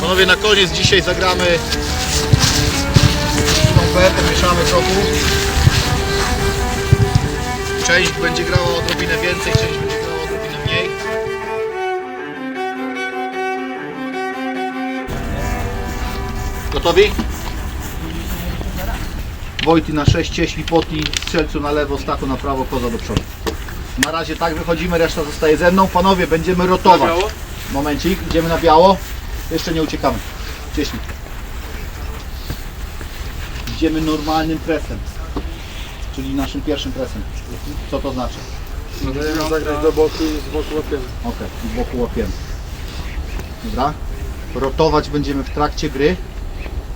Panowie, na koniec dzisiaj zagramy ofertę, mieszamy trochę. Część będzie grała odrobinę więcej, część będzie grała odrobinę mniej. Gotowi? Wojty na 6, cieśli potli, strzelcu na lewo, Stachu na prawo, koza do przodu. Na razie tak wychodzimy, reszta zostaje ze mną. Panowie, będziemy rotować. Momencik, idziemy na biało. Jeszcze nie uciekamy. Cieśnik. Idziemy normalnym presem. Czyli naszym pierwszym presem. Co to znaczy? Dajemy zagrać do boku i z boku łapiemy. Ok, z boku łapiemy. Dobra. Rotować będziemy w trakcie gry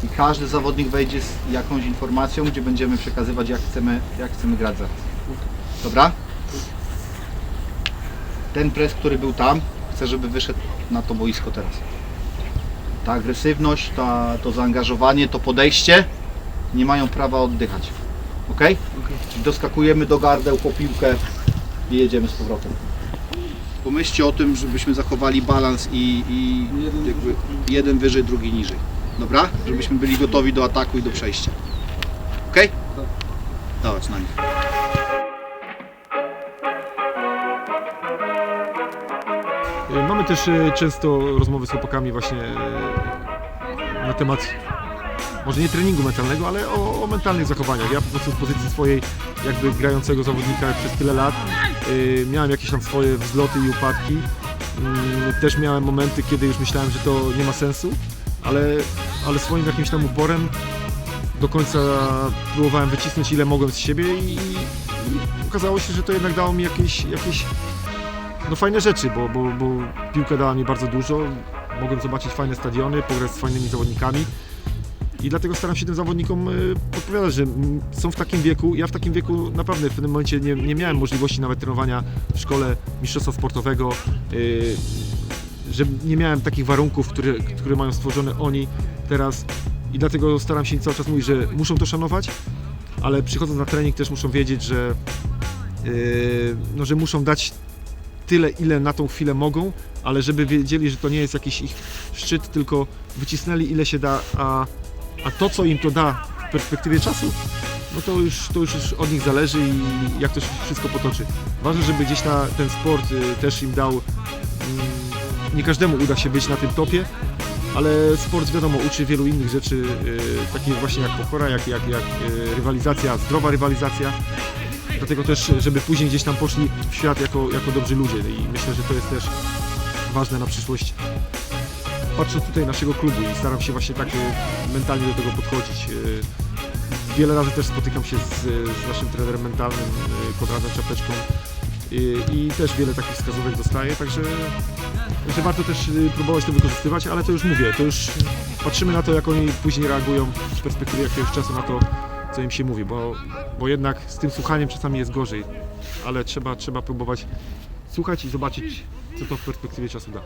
i każdy zawodnik wejdzie z jakąś informacją, gdzie będziemy przekazywać jak chcemy, jak chcemy grać za. Dobra? Ten pres, który był tam, chcę, żeby wyszedł na to boisko teraz. Ta agresywność, ta, to zaangażowanie, to podejście nie mają prawa oddychać. Ok? Doskakujemy do gardeł po piłkę i jedziemy z powrotem. Pomyślcie o tym, żebyśmy zachowali balans i, i jakby jeden wyżej, drugi niżej. Dobra? Żebyśmy byli gotowi do ataku i do przejścia. Ok? Dawać na nich. Mamy też y, często rozmowy z chłopakami właśnie y, na temat może nie treningu mentalnego, ale o, o mentalnych zachowaniach. Ja po prostu z pozycji swojej jakby grającego zawodnika przez tyle lat miałem jakieś tam swoje wzloty i upadki. Mm, Też miałem momenty, kiedy już myślałem, że to nie ma sensu, ale, ale swoim jakimś tam uporem do końca próbowałem wycisnąć ile mogłem z siebie i, i okazało się, że to jednak dało mi jakieś, jakieś no fajne rzeczy, bo, bo, bo piłka dała mi bardzo dużo. Mogłem zobaczyć fajne stadiony, pograć z fajnymi zawodnikami. I dlatego staram się tym zawodnikom y, podpowiadać, że są w takim wieku, ja w takim wieku naprawdę w pewnym momencie nie, nie miałem możliwości nawet trenowania w szkole mistrzostwa sportowego, y, że nie miałem takich warunków, które, które mają stworzone oni teraz i dlatego staram się cały czas mówić, że muszą to szanować, ale przychodząc na trening też muszą wiedzieć, że, y, no, że muszą dać tyle, ile na tą chwilę mogą, ale żeby wiedzieli, że to nie jest jakiś ich szczyt, tylko wycisnęli ile się da, a, a to, co im to da w perspektywie czasu, no to już, to już od nich zależy i jak to się wszystko potoczy. Ważne, żeby gdzieś na ten sport y, też im dał, mm, nie każdemu uda się być na tym topie, ale sport wiadomo uczy wielu innych rzeczy, y, takich właśnie jak pokora, jak, jak, jak y, rywalizacja, zdrowa rywalizacja. Dlatego też, żeby później gdzieś tam poszli w świat jako, jako dobrzy ludzie i myślę, że to jest też ważne na przyszłość. Patrząc tutaj naszego klubu i staram się właśnie tak y, mentalnie do tego podchodzić. y, Wiele razy też spotykam się z, z naszym trenerem mentalnym, y, Konradem Czapeczką y, i też wiele takich wskazówek dostaję, także że warto też próbować to wykorzystywać, ale to już mówię, to już patrzymy na to, jak oni później reagują w perspektywie jakiegoś czasu na to, co im się mówi, bo, bo jednak z tym słuchaniem czasami jest gorzej, ale trzeba, trzeba próbować słuchać i zobaczyć, co to w perspektywie czasu da.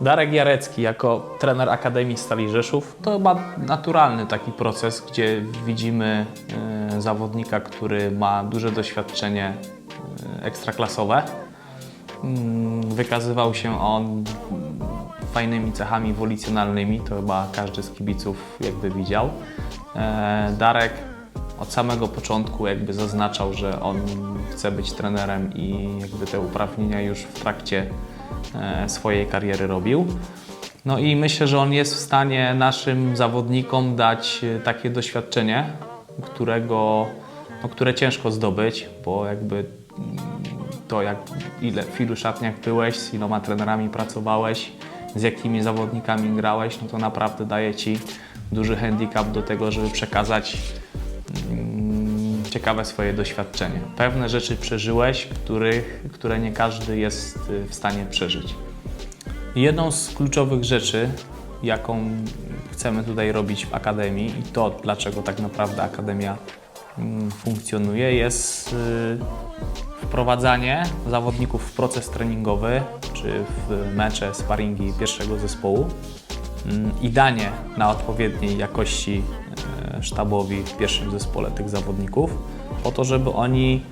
Darek Jarecki jako trener Akademii Stali Rzeszów to chyba naturalny taki proces, gdzie widzimy e, zawodnika, który ma duże doświadczenie e, ekstraklasowe. Mm, Wykazywał się on fajnymi cechami wolicjonalnymi, to chyba każdy z kibiców jakby widział. E, Darek od samego początku jakby zaznaczał, że on chce być trenerem i jakby te uprawnienia już w trakcie e, swojej kariery robił. No i myślę, że on jest w stanie naszym zawodnikom dać e, takie doświadczenie, którego, no, które ciężko zdobyć, bo jakby mm, to jak ile, w ilu szatniach byłeś, z iloma trenerami pracowałeś, z jakimi zawodnikami grałeś, no to naprawdę daje Ci duży handicap do tego, żeby przekazać mm, ciekawe swoje doświadczenie. Pewne rzeczy przeżyłeś, których, które nie każdy jest y, w stanie przeżyć. Jedną z kluczowych rzeczy, jaką chcemy tutaj robić w Akademii i to, dlaczego tak naprawdę Akademia mm, funkcjonuje, jest y, wprowadzanie zawodników w proces treningowy, czy w mecze, sparingi pierwszego zespołu mm, i danie na odpowiedniej jakości e, sztabowi w pierwszym zespole tych zawodników, po to, żeby oni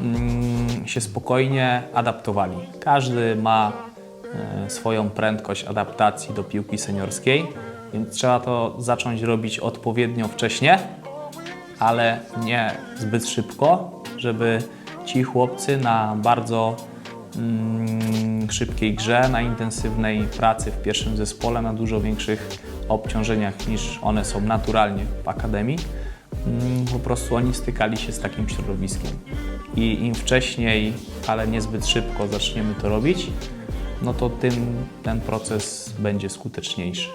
mm, się spokojnie adaptowali. Każdy ma e, swoją prędkość adaptacji do piłki seniorskiej, więc trzeba to zacząć robić odpowiednio wcześnie, ale nie zbyt szybko, żeby ci chłopcy na bardzo mm, szybkiej grze, na intensywnej pracy w pierwszym zespole, na dużo większych obciążeniach niż one są naturalnie w akademii, mm, po prostu oni stykali się z takim środowiskiem. I im wcześniej, ale niezbyt szybko zaczniemy to robić, no to tym ten proces będzie skuteczniejszy.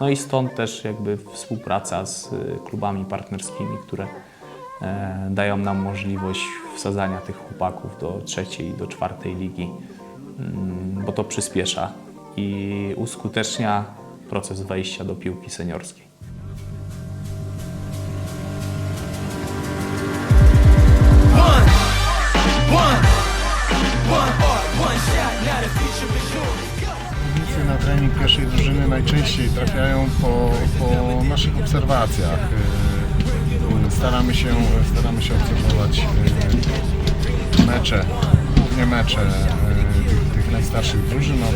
No i stąd też jakby współpraca z y, klubami partnerskimi, które e, dają nam możliwość wsadzania tych chłopaków do trzeciej, do czwartej ligi, bo to przyspiesza i uskutecznia proces wejścia do piłki seniorskiej. Na trening pierwszej drużyny najczęściej trafiają po, po naszych obserwacjach. Yy, Staramy się, staramy się obserwować yy, mecze, głównie mecze najstarszych drużyn od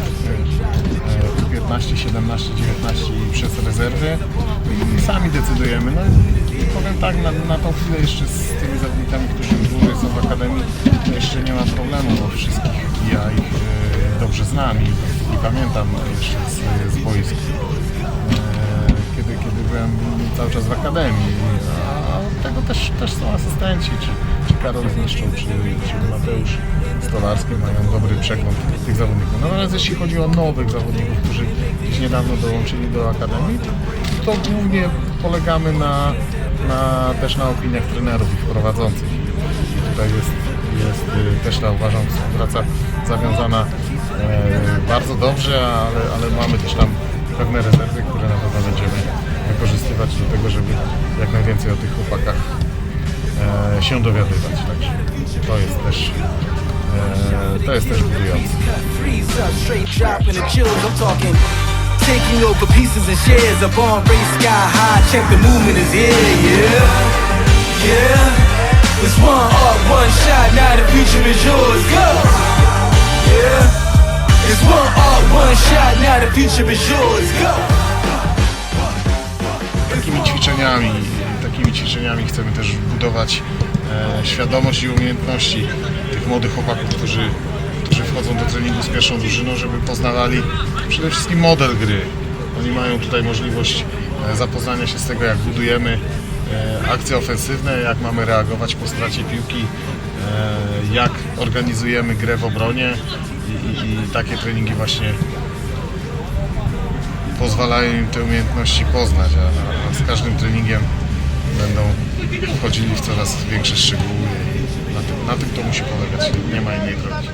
yy, 15, 17, 19 i przez rezerwy sami decydujemy. No, i powiem tak, na, na tą chwilę jeszcze z tymi zawodnikami, którzy dłużej są w Akademii, jeszcze nie ma problemu, bo wszystkich ja ich e, dobrze znam i, i pamiętam jeszcze z, z boisk, e, kiedy, kiedy byłem cały czas w Akademii. A tego też, też są asystenci, czy Karol Zniszczą, czy, czy Mateusz Stolarski mają dobry przegląd tych zawodników. Natomiast jeśli chodzi o nowych zawodników, którzy gdzieś niedawno dołączyli do Akademii, to głównie polegamy na, na, też na opiniach trenerów ich prowadzących. I tutaj jest, jest y, też ta uważam współpraca zawiązana e, bardzo dobrze, ale, ale mamy też tam pewne rezerwy, które na pewno będziemy wykorzystywać do tego, żeby jak najwięcej o tych chłopakach się dowiadywać. Także to jest też e, to jest też budujące. Up, taking over pieces and shares. A bomb race sky high. Check the movement is here, yeah, yeah. It's one art, one shot. Now the future is yours. Go, yeah. It's one art, one shot. Now the future is yours. Go. takimi ćwiczeniami, takimi ćwiczeniami chcemy też budować e, świadomość i umiejętności tych młodych chłopaków, którzy, którzy wchodzą do treningu z pierwszą drużyną, żeby poznawali przede wszystkim model gry. Oni mają tutaj możliwość e, zapoznania się z tego, jak budujemy e, akcje ofensywne, jak mamy reagować po stracie piłki, e, jak organizujemy grę w obronie i, i, i takie treningi właśnie pozwalają im te umiejętności poznać, a, a z każdym treningiem będą wchodzili w coraz większe szczegóły i na tym, na tym to musi polegać. Nie ma innej drogi.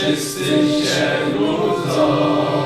чистий Єрузалим.